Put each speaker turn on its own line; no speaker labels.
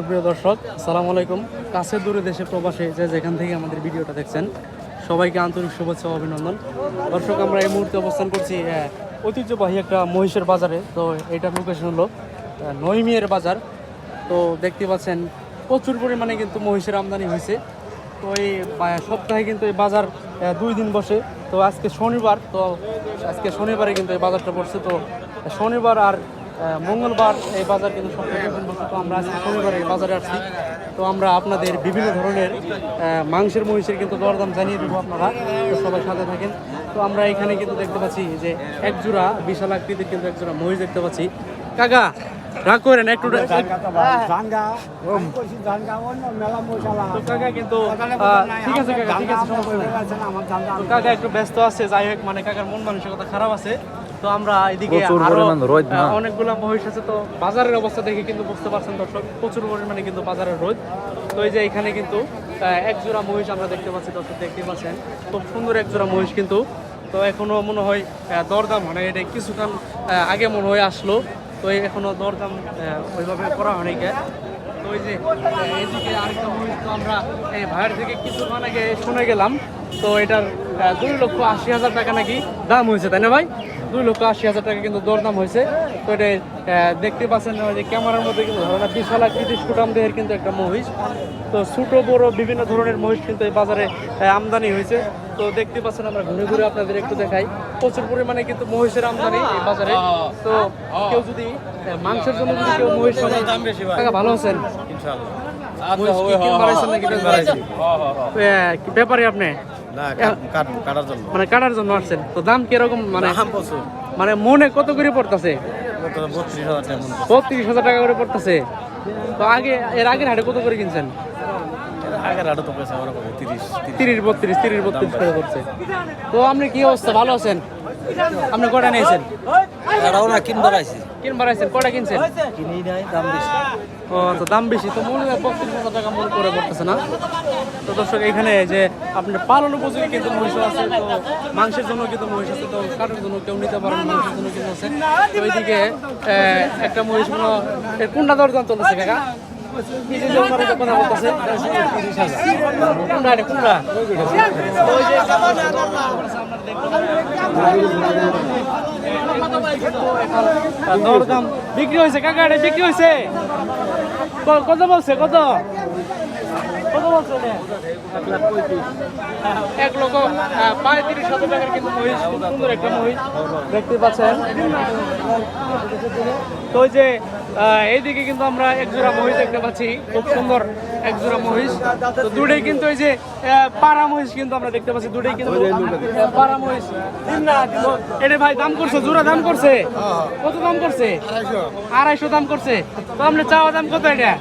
সুপ্রিয় দর্শক সালাম আলাইকুম। কাছে দূরে দেশে প্রবাসে যে যেখান থেকে আমাদের ভিডিওটা দেখছেন সবাইকে আন্তরিক শুভেচ্ছা অভিনন্দন। দর্শক আমরা এই মুহূর্তে অবস্থান করছি ঐতিহ্যবাহী একটা মহিষের বাজারে। তো এটা লোকেশন হলো আহ, নইমিয়ের বাজার। তো দেখতে পাচ্ছেন প্রচুর পরিমাণে কিন্তু মহিষের আমদানি হয়েছে। তো এই সপ্তাহে কিন্তু এই বাজার দুই দিন বসে। তো আজকে শনিবার তো আজকে শনিবারে কিন্তু এই বাজারটা পড়ছে তো শনিবার আর মঙ্গলবার এই বাজার কিন্তু তো আমরা আজকে শনিবার এই বাজারে আসছি। তো আমরা আপনাদের বিভিন্ন ধরনের মাংসের মহিষের কিন্তু দরদাম জানিয়ে দেবো আপনারা। তো সবাই সাথে থাকেন। তো আমরা এখানে কিন্তু দেখতে পাচ্ছি যে এক জোড়া বিশাল আকৃতির কিন্তু এক জোড়া মহিষ দেখতে পাচ্ছি। কাকা রাগ করেন একটু কাকা কিন্তু ঠিক আছে ঠিক কাকা একটু ব্যস্ত আছে যাই হোক মানে কাকার মন মানসিকতা খারাপ আছে। তো আমরা এদিকে
আরও?
আহ, অনেকগুলো মহিষ আছে তো বাজারের অবস্থা দেখে কিন্তু বুঝতে পারছেন দর্শক প্রচুর পরিমাণে কিন্তু বাজারের রোদ। তো এই যে এখানে কিন্তু এক জোড়া মহিষ আমরা দেখতে পাচ্ছি দর্শক দেখতে পাচ্ছেন। খুব সুন্দর এক জোড়া মহিষ কিন্তু। তো এখনও মনে হয় দরদাম মানে এটা কিছুক্ষণ আগে মনে হয় আসলো। তো এখনও দরদাম ওইভাবে করা হয়নি কে তো ওই যে এদিকে আরেকটা মহিষ তো আমরা এই ভাইয়ের থেকে কিছুক্ষণ আগে শুনে গেলাম। তো এটার দুই লক্ষ আশি হাজার টাকা নাকি দাম হয়েছে তাই না ভাই? দুই লক্ষ আশি হাজার টাকা কিন্তু দরদাম হয়েছে। তো এটা দেখতে পাচ্ছেন যে ক্যামেরার মধ্যে কিন্তু ধরো না বিশাল আকৃতির সুটাম দেহের কিন্তু একটা মহিষ। তো ছোট বড় বিভিন্ন ধরনের মহিষ কিন্তু এই বাজারে আমদানি হয়েছে। তো দেখতে পাচ্ছেন আমরা ঘুরে ঘুরে আপনাদের একটু দেখাই। প্রচুর পরিমাণে কিন্তু মহিষের আমদানি এই বাজারে। তো কেউ যদি মাংসের জন্য যদি কেউ মহিষ দাম বেশি টাকা ভালো আছেন? নাকি? তো, আহ, কি ব্যাপারে আপনি? মানে কাটার জন্য আসছেন। তো দাম কীরকম মানে মানে মনে কত করে পড়তেছে?
বত্রিশ হাজার টাকা
করে। পড়তেছে। তো আগে এর আগের হাটে কত করে কিনছেন?
তিরিশ তিরিশ।
তিরিশ বত্রিশ তিরিশ বত্রিশ করে করছে তো আপনি কি অবস্থা? ভালো আছেন? আপনি কটা নিয়েছেন?
এরাও না কিনবার আইছি
কিনবার আছেন কটা কিনছেন?
কিনি নাই দাম বেশি।
ও তো দাম বেশি তো মনে হয় বত্রিশ টাকা মনে করে পড়তেছে না? তো দর্শক এখানে যে আপনার পালন উপযোগী কিন্তু মহিষ আছে তো মাংসের জন্য কিন্তু মহিষ আছে তো কাটার জন্য কেউ নিতে পারেন মাংসের জন্য কিন্তু আছে। ওইদিকে একটা মহিষ কোনো এর কোনটা দরদাম চলতেছে কাকা? বিক্রি হয়েছে কাকা বিক্রি হয়েছে কত বলছে কত? এক লক্ষ কিন্তু মহিষ সুন্দর একটা মহিষ। দেখতে পাচ্ছেন। তো যে এইদিকে কিন্তু আমরা এক জোড়া মহিষ দেখতে পাচ্ছি। খুব সুন্দর এক জোড়া মহিষ। তো দুটোই কিন্তু ওই যে পাড়া মহিষ কিন্তু আমরা দেখতে পাচ্ছি। দুটোই কিন্তু পাড়া মহিষ। এটা ভাই দাম করছে, জোড়া দাম করছে। কত দাম করছে? আড়াইশো। দাম করছে। তো আপনি চাওয়া দাম কত এটা?